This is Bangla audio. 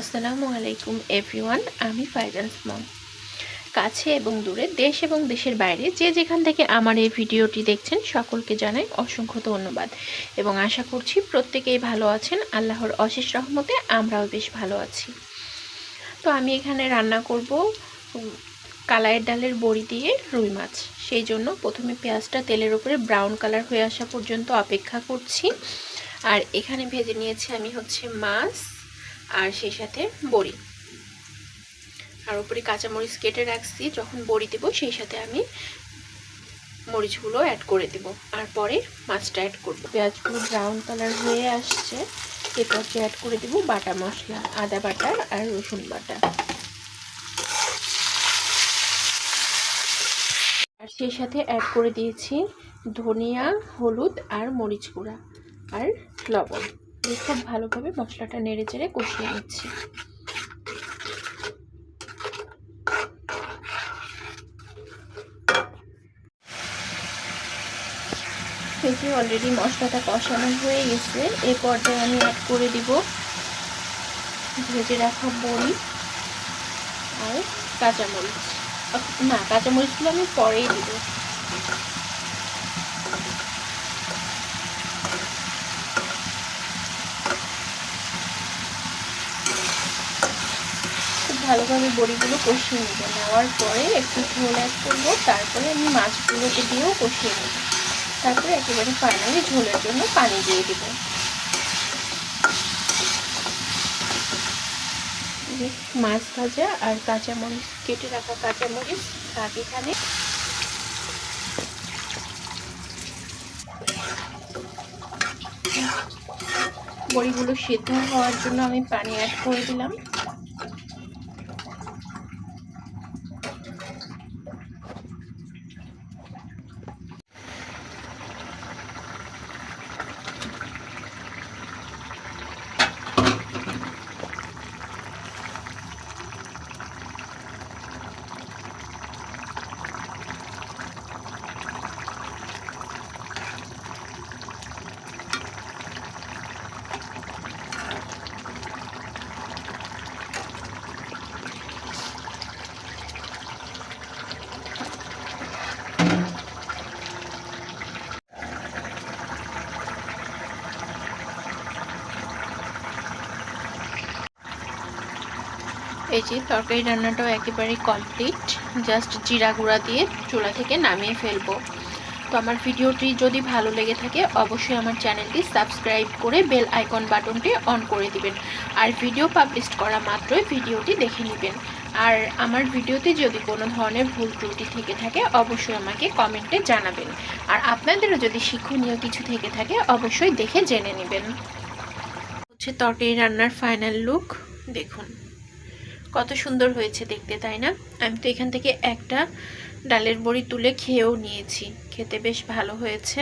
আসসালামু আলাইকুম এভরিওয়ান আমি ফাইজান্স মম কাছে এবং দূরে, দেশ এবং দেশের বাইরে, যে যেখান থেকে আমার এই ভিডিওটি দেখছেন, সকলকে জানাই অসংখ্য ধন্যবাদ। এবং আশা করছি প্রত্যেকেই ভালো আছেন। আল্লাহর অশেষ রহমতে আমরাও বেশ ভালো আছি। তো আমি এখানে রান্না করব কালাইয়ের ডালের বড়ি দিয়ে রুই মাছ। সেই জন্য প্রথমে পেঁয়াজটা তেলের উপরে ব্রাউন কালার হয়ে আসা পর্যন্ত অপেক্ষা করছি। আর এখানে ভেজে নিয়েছি আমি হচ্ছে মাছ। আর সেই সাথে বড়ি। আর উপরে কাঁচামরিচ কেটে রাখছি, যখন বড়ি দেবো সেই সাথে আমি মরিচগুলো অ্যাড করে দেব। আর পরে মাছটা অ্যাড করব। পেঁয়াজগুলো ব্রাউন কালার হয়ে আসছে, এরপর অ্যাড করে দেবো বাটা মশলা, আদা বাটা আর রসুন বাটা। আর সেই সাথে অ্যাড করে দিয়েছি ধনিয়া, হলুদ আর মরিচ গুঁড়া আর লবণ। খুব ভালোভাবে মশলাটা নেড়ে চেড়ে কষিয়ে নিচ্ছি। এই যে অলরেডি মশলাটা কষানো হয়ে গেছে এই পর্যায়ে আমি অ্যাড করে দিব ভেজে রাখা বড়ি আর কাঁচামরিচ। না, কাঁচামরিচগুলো আমি পরেই দিব। ভালোভাবে বড়িগুলো কষিয়ে নেব। নেওয়ার পরে একটু ঝোল অ্যাড করব, তারপরে আমি মাছগুলোকে দিয়েও কষিয়ে নেব। তারপরে একেবারে ফাইনালি ঝোলের জন্য পানি দিয়ে দেবো। মাছ ভাজা আর কাঁচামরিচ, কেটে রাখা কাঁচামরিচ শাক এখানে। বড়িগুলো সেদ্ধ হওয়ার জন্য আমি পানি অ্যাড করে দিলাম। এই যে তরকারি রান্নাটাও একেবারে কমপ্লিট জাস্ট জিরা গুঁড়া দিয়ে চুলা থেকে নামিয়ে ফেলব। তো আমার ভিডিওটি যদি ভালো লেগে থাকে, অবশ্যই আমার চ্যানেলটি সাবস্ক্রাইব করে বেল আইকন বাটনটি অন করে দিবেন। আর ভিডিও পাবলিশ করা মাত্রই ভিডিওটি দেখে নেবেন। আর আমার ভিডিওতে যদি কোনো ধরনের ভুল ত্রুটি থেকে থাকে, অবশ্যই আমাকে কমেন্টে জানাবেন। আর আপনাদেরও যদি শিক্ষণীয় কিছু থেকে থাকে, অবশ্যই দেখে জেনে নেবেন। হচ্ছে তরকারি রান্নার ফাইনাল লুক দেখুন। কত সুন্দর হয়েছে দেখতে, তাই না? আমি তো এখান থেকে একটা ডালের বড়ি তুলে খেয়েও নিয়েছি। খেতে বেশ ভালো হয়েছে।